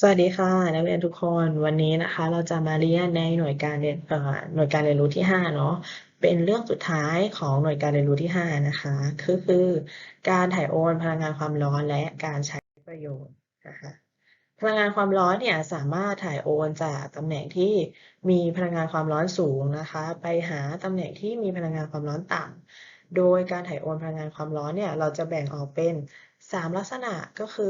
สวัสดีค่ะ นักเรียนทุกคนวันนี้นะคะ เราจะมาเรียนในหน่วยการเรียนหน่วยการเรียนรู้ที่ห้าเนาะเป็นเรื่องสุดท้ายของหน่วยการเรียนรู้ที่ห้านะคะคือคือการถ่ายโอนพลังงานความร้อนและการใช้ประโยชน์นะคะพลังงานความร้อนเนี่ยสามารถถ่ายโอนจากตำแหน่งที่มีพลังงานความร้อนสูงนะคะ ไปหาตำแหน่งที่มีพลังงานความร้อนต่ำโดยการถ่ายโอนพลังงานความร้อนเนี่ยเราจะแบ่งออกเป็นสามลักษณะก็คือ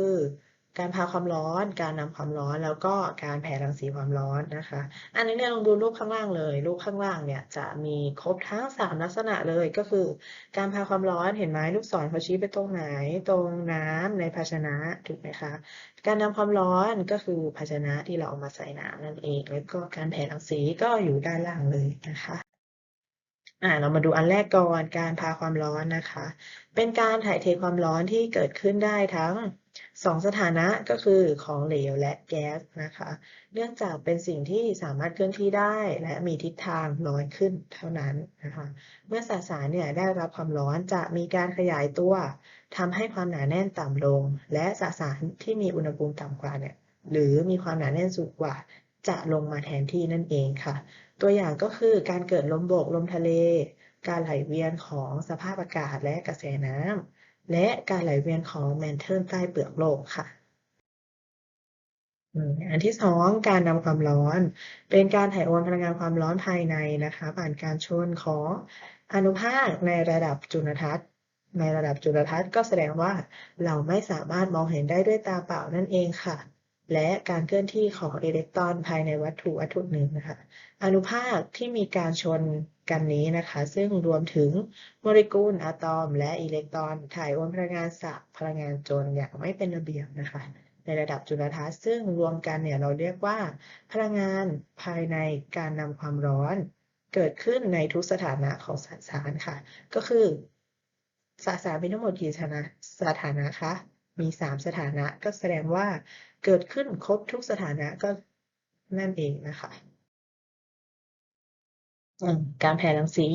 การพาความร้อน การนำความร้อน แล้วก็การแผ่รังสีความร้อนนะคะ อันนี้เนี่ยลองดูรูปข้างล่างเลย รูปข้างล่างเนี่ยจะมีครบทั้งสามลักษณะเลยก็คือ การพาความร้อนเห็นไหมลูกศรเขาชี้ไปตรงไหน ตรงน้ำในภาชนะถูกไหมคะ การนำความร้อนก็คือภาชนะที่เราเอามาใส่น้ำนั่นเอง แล้วก็การแผ่รังสีก็อยู่ด้านล่างเลยนะคะอ่าเรามาดูอันแรกก่อนการพาความร้อนนะคะ เป็นการถ่ายเทความร้อนที่เกิดขึ้นได้ทั้ง สองสถานะก็คือของเหลวและแก๊สนะคะ เนื่องจากเป็นสิ่งที่สามารถเคลื่อนที่ได้และมีทิศทางลอยขึ้นเท่านั้นนะคะ เมื่อสสารเนี่ยได้รับความร้อนจะมีการขยายตัวทำให้ความหนาแน่นต่ำลง และสสารที่มีอุณหภูมิต่ำกว่าเนี่ยหรือมีความหนาแน่นสูงกว่า จะลงมาแทนที่นั่นเองค่ะ ตัวอย่างก็คือการเกิดลมโบกลมทะเล การไหลเวียนของสภาพอากาศและกระแสน้ำ และการไหลเวียนของแมนเทิลใต้เปลือกโลกค่ะอันที่สองการนำความร้อน เป็นการถ่ายโอนพลังงานความร้อนภายในนะคะผ่านการชนของอนุภาคในระดับจุลทรรศน์ในระดับจุลทรรศน์ก็แสดงว่าเราไม่สามารถมองเห็นได้ด้วยตาเปล่านั่นเองค่ะ และการเคลื่อนที่ของอิเล็กตรอนภายในวัตถุวัตถุหนึ่งนะคะ อนุภาคที่มีการชนกันนี้นะคะ ซึ่งรวมถึงโมเลกุลอะตอม และอิเล็กตรอนถ่ายโอนพลังงานสับพลังงานจนอย่างไม่เป็นระเบียบนะคะ ในระดับจุลทรรศน์ซึ่งรวมกันเนี่ยเราเรียกว่า พลังงานภายในการนำความร้อน เกิดขึ้นในทุกสถานะของสสารค่ะ ก็คือสสารมีทั้งหมดกี่สถานะสถานะคะ มีสามสถานะก็แสดงว่าเกิดขึ้นครบทุกสถานะก็นั่นเองนะคะการแผ่รังสี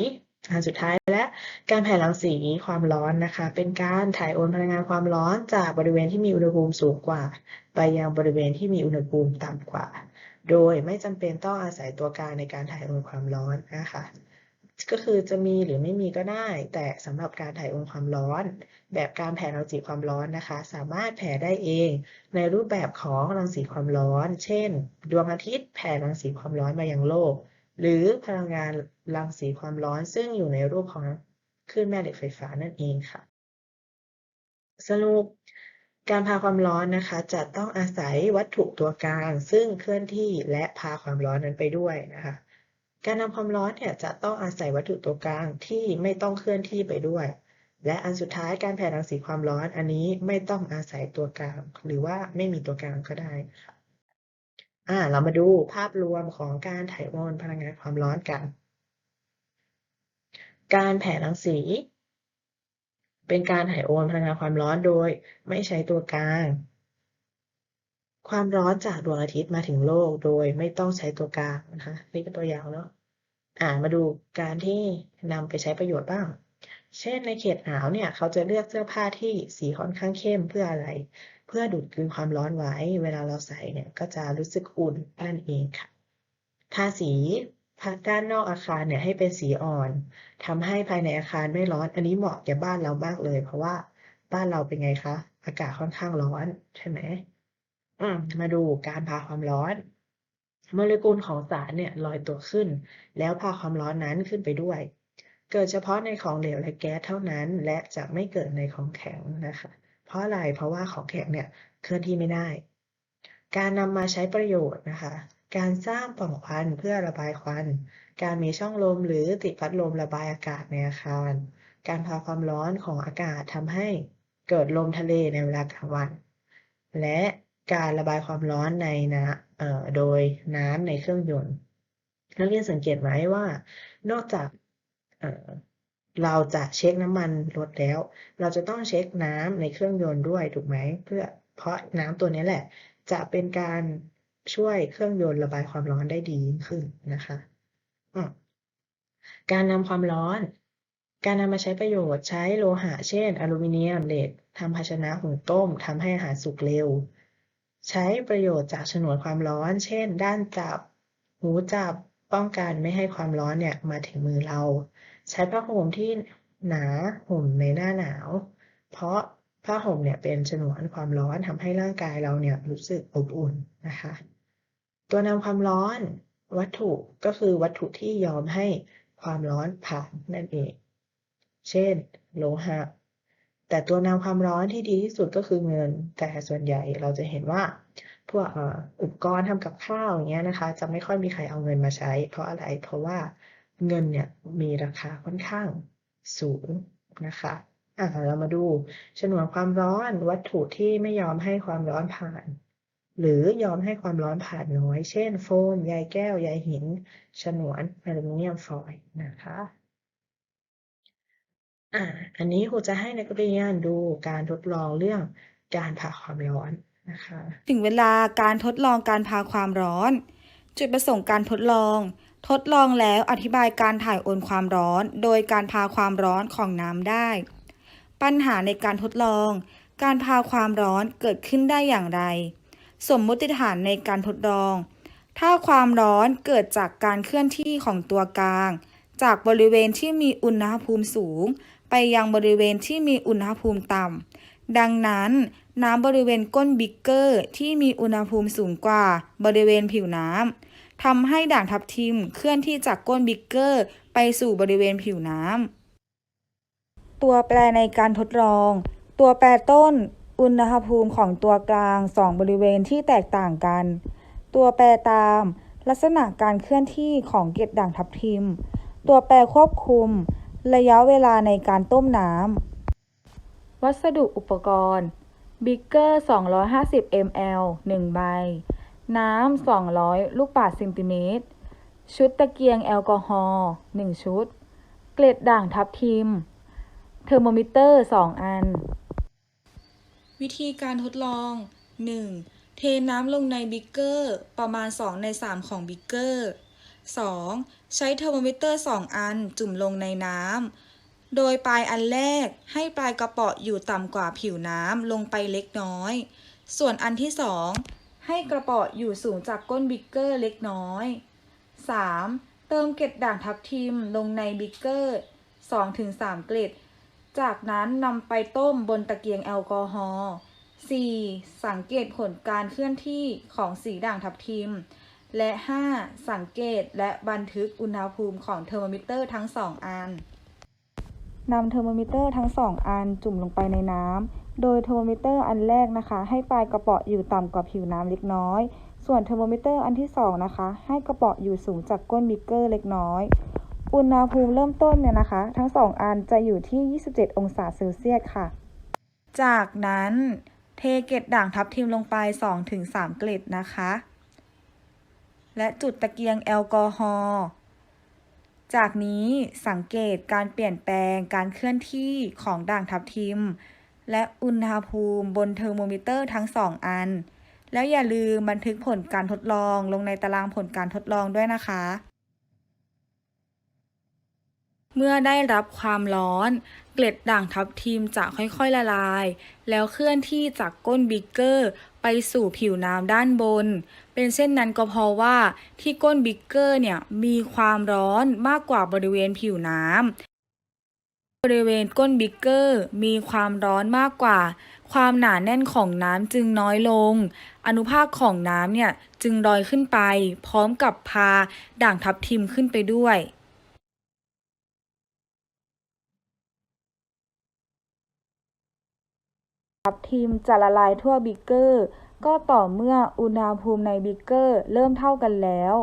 อันสุดท้ายและการแผ่รังสีความร้อนนะคะ เป็นการถ่ายโอนพลังงานความร้อนจากบริเวณที่มีอุณหภูมิสูงกว่า ไปยังบริเวณที่มีอุณหภูมิต่ำกว่า โดยไม่จำเป็นต้องอาศัยตัวกลางในการถ่ายโอนความร้อนนะคะ ก็คือจะมีหรือไม่มีก็ได้ แต่สำหรับการถ่ายโอนความร้อน แบบการแผ่รังสีความร้อนนะคะ สามารถแผ่ได้เอง ในรูปแบบของรังสีความร้อน เช่น ดวงอาทิตย์แผ่รังสีความร้อนมายังโลก หรือพลังงานรังสีความร้อน ซึ่งอยู่ในรูปของคลื่นแม่เหล็กไฟฟ้านั่นเองค่ะ สรุปการพาความร้อนนะคะ จะต้องอาศัยวัตถุตัวกลาง ซึ่งเคลื่อนที่และพาความร้อนนั้นไปด้วยนะคะ การนำความร้อนเนี่ยจะต้องอาศัยวัตถุตัวกลางที่ไม่ต้องเคลื่อนที่ไปด้วย และอันสุดท้ายการแผ่รังสีความร้อนอันนี้ไม่ต้องอาศัยตัวกลาง หรือว่าไม่มีตัวกลางก็ได้อ่าเรามาดูภาพรวมของการถ่ายโอนพลังงานความร้อนกัน การแผ่รังสี เป็นการถ่ายโอนพลังงานความร้อนโดยไม่ใช้ตัวกลาง ความร้อนจากดวงอาทิตย์มาถึงโลกโดยไม่ต้องใช้ตัวกลางนะคะนี่เป็นตัวอย่างเนาะอ่ามาดูการที่นำไปใช้ประโยชน์บ้าง เช่นในเขตหนาวเนี่ย เขาจะเลือกเสื้อผ้าที่สีค่อนข้างเข้มเพื่ออะไร เพื่อดูดกลืนความร้อนไว้ เวลาเราใส่เนี่ยก็จะรู้สึกอุ่นนั่นเองค่ะ ทาสีด้านนอกอาคารเนี่ยให้เป็นสีอ่อนทำให้ภายในอาคารไม่ร้อน อันนี้เหมาะแก่บ้านเรามากเลย เพราะว่าบ้านเราเป็นไงคะ อากาศค่อนข้างร้อนใช่ไหม อืมมาดูการพาความร้อน โมเลกุลของสารเนี่ยลอยตัวขึ้น แล้วพาความร้อนนั้นขึ้นไปด้วย เกิดเฉพาะในของเหลวและแก๊สเท่านั้น และจะไม่เกิดในของแข็งนะคะ เพราะอะไรเพราะว่าของแข็งเนี่ยเคลื่อนที่ไม่ได้ การนำมาใช้ประโยชน์นะคะ การสร้างปล่องควันเพื่อระบายควัน การมีช่องลมหรือติดพัดลมระบายอากาศในอาคาร การพาความร้อนของอากาศทำให้เกิดลมทะเลในเวลากลางวัน และ การระบายความร้อนในนะเอ่อโดยน้ำในเครื่องยนต์ นักเรียนสังเกตไหมว่า นอกจากเอ่อเราจะเช็คน้ำมันรถแล้ว เราจะต้องเช็คน้ำในเครื่องยนต์ด้วยถูกไหมเพื่อเพราะน้ำตัวนี้แหละ จะเป็นการช่วยเครื่องยนต์ระบายความร้อนได้ดีขึ้นนะคะการนำความร้อน การนำมาใช้ประโยชน์ใช้โลหะเช่น อลูมิเนียมเหล็กทำภาชนะหุงต้มทำให้อาหารสุกเร็ว ใช้ประโยชน์จากฉนวนความร้อน เช่น ด้านจับ หูจับ ป้องกันไม่ให้ความร้อนเนี่ยมาถึงมือเรา ใช้ผ้าห่มที่หนาห่มในหน้าหนาว เพราะผ้าห่มเนี่ยเป็นฉนวนความร้อนทำให้ร่างกายเราเนี่ยรู้สึกอบอุ่นนะคะ ตัวนำความร้อนวัตถุก็คือวัตถุที่ยอมให้ความร้อนผ่านนั่นเอง เช่น โลหะ แต่ตัวนำความร้อนที่ดีที่สุดก็คือเงิน แต่ส่วนใหญ่เราจะเห็นว่าพวกอุปกรณ์ทำกับข้าวอย่างเงี้ยนะคะ จะไม่ค่อยมีใครเอาเงินมาใช้ เพราะอะไร เพราะว่าเงินเนี่ยมีราคาค่อนข้างสูงนะคะอะเรามาดูฉนวนความร้อนวัตถุที่ไม่ยอมให้ความร้อนผ่าน หรือยอมให้ความร้อนผ่านน้อย เช่น โฟมใยแก้วใยหิน ฉนวนอลูมิเนียมฟอยล์นะคะ อ่า อันนี้ครูจะให้นักเรียนดูการทดลองเรื่องการผ่าความร้อนนะคะ ถึงเวลาการทดลองการพาความร้อน จุดประสงค์การทดลอง ทดลองแล้วอธิบายการถ่ายโอนความร้อน โดยการพาความร้อนของน้ำได้ ปัญหาในการทดลอง การพาความร้อนเกิดขึ้นได้อย่างไร สมมติฐานในการทดลอง ถ้าความร้อนเกิดจากการเคลื่อนที่ของตัวกลาง จากบริเวณที่มีอุณหภูมิสูง ไปยังบริเวณที่มีอุณหภูมิต่ำ ดังนั้นน้ำบริเวณก้นบิ๊กเกอร์ที่มีอุณหภูมิสูงกว่าบริเวณผิวน้ำทำให้ด่างทับทิมเคลื่อนที่จากก้นบิ๊กเกอร์ไปสู่บริเวณผิวน้ำ ตัวแปรในการทดลอง ตัวแปรต้น อุณหภูมิของตัวกลางสองบริเวณที่แตกต่างกัน ตัวแปรตาม ลักษณะการเคลื่อนที่ของเกล็ดด่างทับทิม ตัวแปรควบคุม ระยะเวลาในการต้มน้ำ วัสดุอุปกรณ์ บิกเกอร์ 250 ml 1 ใบ น้ำ 200 ลูกบาศก์เซนติเมตร ชุดตะเกียงแอลกอฮอล์ 1 ชุด เกล็ดด่างทับทิม เทอร์โมมิเตอร์ 2 อัน วิธีการทดลอง 1. เทน้ำลงในบิกเกอร์ ประมาณ 2 ใน 3 ของบิกเกอร์ 2. ใช้เทอร์โมมิเตอร์ 2 อันจุ่มลงในน้ำ โดยปลายอันแรกให้ปลายกระเป๋ออยู่ต่ำกว่าผิวน้ำลงไปเล็กน้อย ส่วนอันที่ 2 ให้กระเป๋ออยู่สูงจากก้นบิกเกอร์เล็กน้อย 3. เติมเกล็ดด่างทับทิมลงในบิกเกอร์ 2-3 เกล็ด จากนั้นนำไปต้มบนตะเกียงแอลกอฮอล์ 4. สังเกตผลการเคลื่อนที่ของสีด่างทับทิม และ 5. สังเกตและบันทึกอุณหภูมิของเทอร์โมมิเตอร์ทั้ง 2 อันนำเทอร์โมมิเตอร์ทั้ง 2 อันจุ่มลงไปในน้ำ โดยเทอร์โมมิเตอร์อันแรกนะคะ ให้ปลายกระเป๋ออยู่ต่ำกว่าผิวน้ำเล็กน้อย ส่วนเทอร์โมมิเตอร์อันที่ 2 นะคะ ให้กระเป๋ออยู่สูงจากก้นบิกเกอร์เล็กน้อย อุณหภูมิเริ่มต้นเนี่ยนะคะ ทั้ง 2 อันจะอยู่ที่ 27 องศาเซลเซียสค่ะ จากนั้นเทเกล็ดด่างทับทิมลงไป 2-3 เกล็ดนะคะ และจุดตะเกียงแอลกอฮอล์จากนี้สังเกตการเปลี่ยนแปลงการเคลื่อนที่ของด่างทับทิม และอุณหภูมิบนเทอร์โมมิเตอร์ทั้ง2อัน แล้วอย่าลืมบันทึกผลการทดลองลงในตารางผลการทดลองด้วยนะคะ เมื่อได้รับความร้อน เกล็ดด่างทับทิมจะค่อยๆละลาย แล้วเคลื่อนที่จากก้นบิกเกอร์ ไปสู่ผิวน้ำด้านบน เป็นเช่นนั้นก็เพราะว่าที่ก้นบิ๊กเกอร์เนี่ยมีความร้อนมากกว่าบริเวณผิวน้ำบริเวณก้นบิ๊กเกอร์มีความร้อนมากกว่า ความหนาแน่นของน้ำจึงน้อยลง อนุภาคของน้ำเนี่ยจึงลอยขึ้นไป พร้อมกับพาด่างทับทิมขึ้นไปด้วย ทับทิมจะละลายทั่วบิกเกอร์ ก็ต่อเมื่ออุณหภูมิในบิกเกอร์เริ่มเท่ากันแล้ว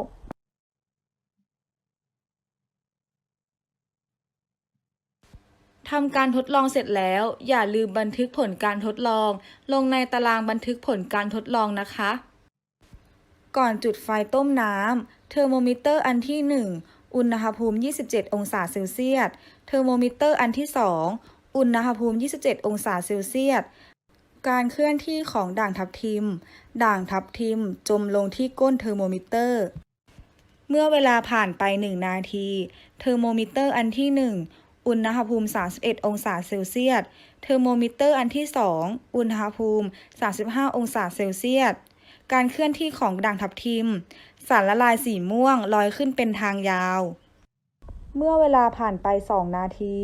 ทำการทดลองเสร็จแล้ว อย่าลืมบันทึกผลการทดลอง ลงในตารางบันทึกผลการทดลองนะคะ ก่อนจุดไฟต้มน้ำเทอร์โมมิเตอร์อันที่ 1 อุณหภูมิ 27 องศาเซลเซียส เทอร์โมมิเตอร์อันที่ 2 อุณหภูมิ 27 องศาเซลเซียส การเคลื่อนที่ของด่างทับทิม ด่างทับทิมจมลงที่ก้นเทอร์โมมิเตอร์ เมื่อเวลาผ่านไป 1 นาที เทอร์โมมิเตอร์อันที่ 1 อุณหภูมิ 31 องศาเซลเซียส เทอร์โมมิเตอร์อันที่ 2 อุณหภูมิ 35 องศาเซลเซียส การเคลื่อนที่ของด่างทับทิม สารละลายสีม่วงลอยขึ้นเป็นทางยาว เมื่อเวลาผ่านไป 2 นาที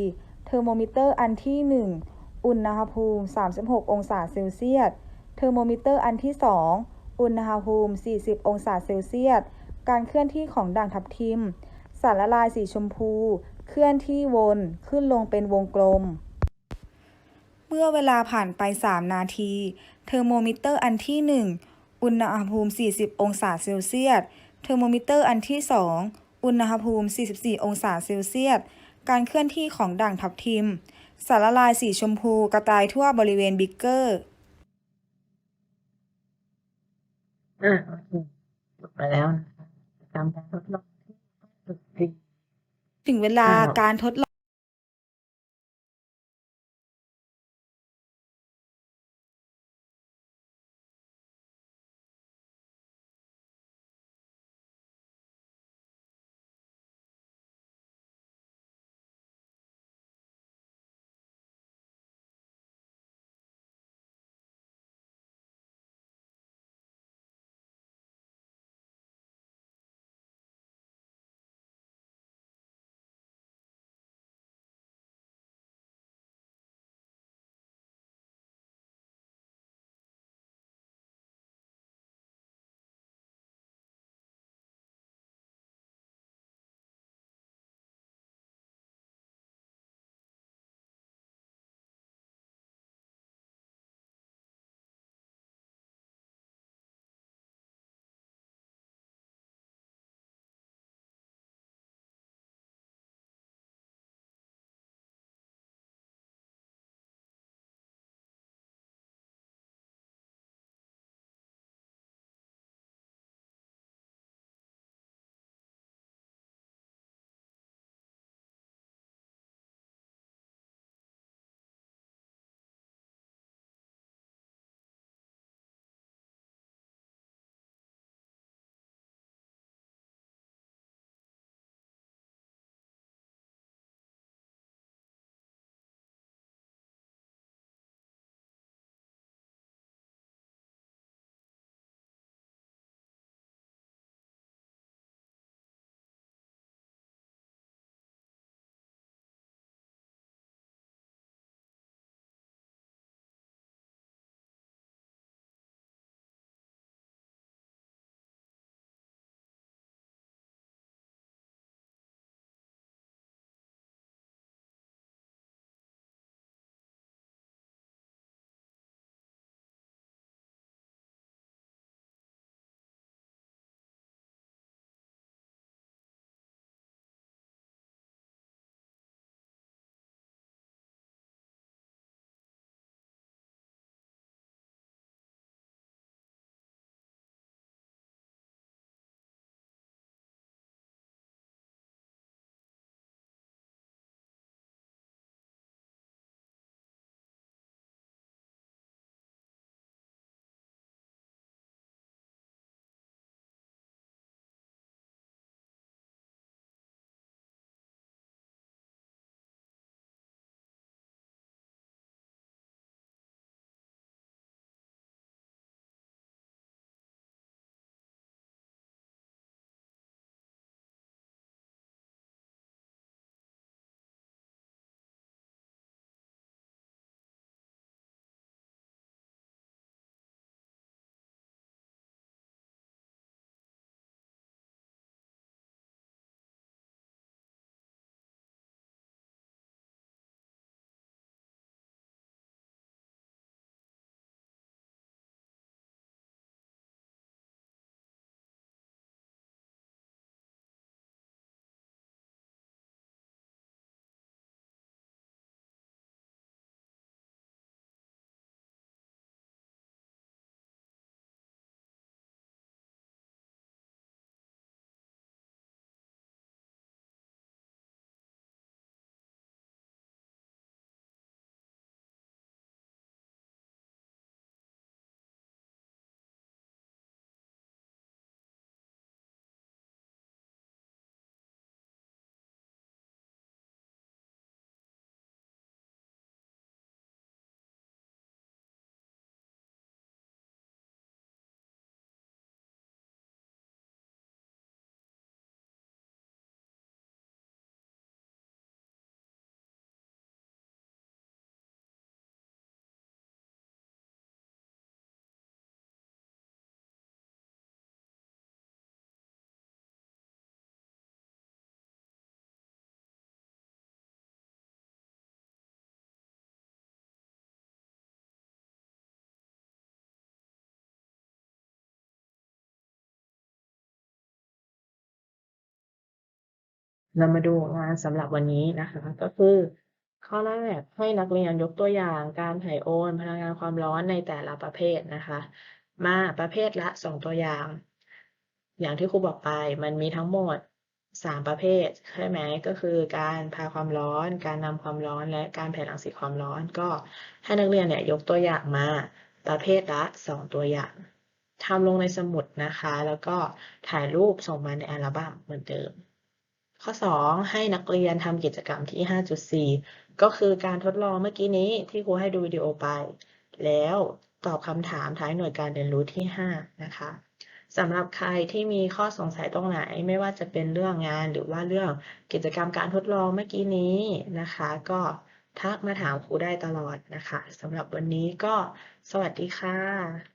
เทอร์โมมิเตอร์อันที่ 1 อุณหภูมิ 36 องศาเซลเซียส เทอร์โมมิเตอร์อันที่ 2 อุณหภูมิ 40 องศาเซลเซียส การเคลื่อนที่ของด่างทับทิม สารละลายสีชมพู เคลื่อนที่วนขึ้นลงเป็นวงกลม เมื่อเวลาผ่านไป 3 นาที เทอร์โมมิเตอร์อันที่ 1 อุณหภูมิ 40 องศาเซลเซียส เทอร์โมมิเตอร์อันที่ 2 อุณหภูมิ 44 องศาเซลเซียส การเคลื่อนที่ของด่างทับทิม สารละลายสีชมพูกระจายทั่วบริเวณบิ๊กเกอร์อ่าโอเคจบไปแล้วนะคะกรรมการทดลองที่ฝึกดีถึงเวลาอ้าวการทดลอง เรามาดูงานสำหรับวันนี้นะคะ ก็คือ ข้อแรกให้นักเรียนยกตัวอย่างการถ่ายโอนพลังงานความร้อนในแต่ละประเภทนะคะ มาประเภทละสองตัวอย่าง อย่างที่ครูบอกไปมันมีทั้งหมดสามประเภทใช่ไหมก็คือการพาความร้อน การนำความร้อนและการแผ่รังสีความร้อน ก็ให้นักเรียนเนี่ยยกตัวอย่างมาประเภทละสองตัวอย่างทำลงในสมุดนะคะ แล้วก็ถ่ายรูปส่งมาในอัลบั้มเหมือนเดิม ข้อ 2 ให้นักเรียนทำกิจกรรมที่ 5.4 ก็คือการทดลองเมื่อกี้นี้ที่ครูให้ดูวิดีโอไป แล้วตอบคำถามท้ายหน่วยการเรียนรู้ที่ 5 นะคะสำหรับใครที่มีข้อสงสัยตรงไหน ไม่ว่าจะเป็นเรื่องงานหรือว่าเรื่องกิจกรรมการทดลองเมื่อกี้นี้นะคะ ก็ทักมาถามครูได้ตลอดนะคะสำหรับวันนี้ก็สวัสดีค่ะ